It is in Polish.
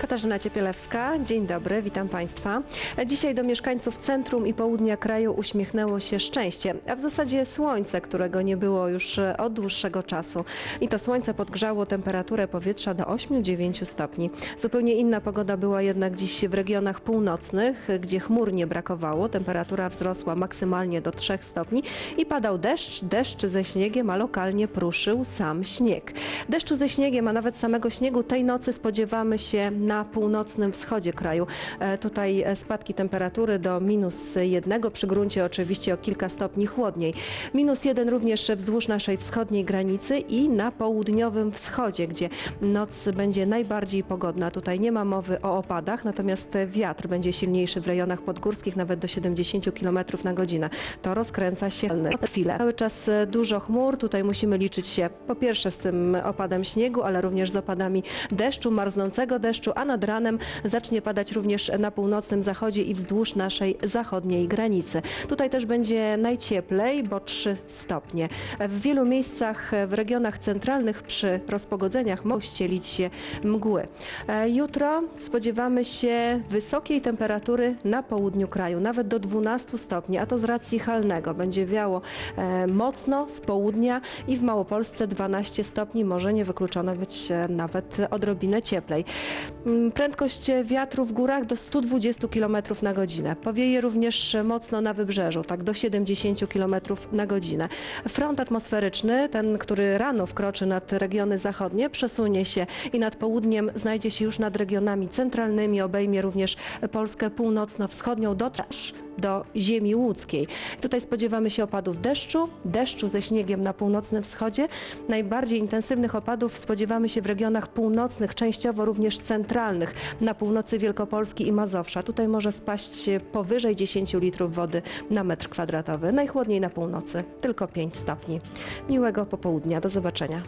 Katarzyna Ciepielewska, dzień dobry, witam Państwa. Dzisiaj do mieszkańców centrum i południa kraju uśmiechnęło się szczęście, a w zasadzie słońce, którego nie było już od dłuższego czasu. I to słońce podgrzało temperaturę powietrza do 8-9 stopni. Zupełnie inna pogoda była jednak dziś w regionach północnych, gdzie chmur nie brakowało. Temperatura wzrosła maksymalnie do 3 stopni i padał deszcz, deszcz ze śniegiem, a lokalnie pruszył sam śnieg. Deszczu ze śniegiem, a nawet samego śniegu tej nocy spodziewamy się na północnym wschodzie kraju. E, Tutaj e, spadki temperatury do minus jednego, przy gruncie oczywiście o kilka stopni chłodniej. Minus jeden również wzdłuż naszej wschodniej granicy i na południowym wschodzie, gdzie noc będzie najbardziej pogodna. Tutaj nie ma mowy o opadach, natomiast wiatr będzie silniejszy w rejonach podgórskich, nawet do 70 km na godzinę. To rozkręca się chwilę. Cały czas e, dużo chmur. Tutaj musimy liczyć się po pierwsze z tym opadem śniegu, ale również z opadami deszczu, marznącego deszczu, a nad ranem zacznie padać również na północnym zachodzie i wzdłuż naszej zachodniej granicy. Tutaj też będzie najcieplej, bo 3 stopnie. W wielu miejscach w regionach centralnych przy rozpogodzeniach mogą ścielić się mgły. E, Jutro spodziewamy się wysokiej temperatury na południu kraju, nawet do 12 stopni, a to z racji halnego. Będzie wiało e, mocno z południa i w Małopolsce 12 stopni, może nie wykluczone być e, nawet odrobinę cieplej. Mm, Prędkość wiatru w górach do 120 km na godzinę. Powieje również mocno na wybrzeżu, tak do 70 km na godzinę. Front atmosferyczny, ten, który rano wkroczy nad regiony zachodnie, przesunie się i nad południem znajdzie się już nad regionami centralnymi, obejmie również Polskę północno-wschodnią, dotrze do ziemi łódzkiej. Tutaj spodziewamy się opadów deszczu, deszczu ze śniegiem na północnym wschodzie. Najbardziej intensywnych opadów spodziewamy się w regionach północnych, częściowo również centralnych, na północy Wielkopolski i Mazowsza. Tutaj może spaść powyżej 10 litrów wody na metr kwadratowy. Najchłodniej na północy, tylko 5 stopni. Miłego popołudnia, do zobaczenia.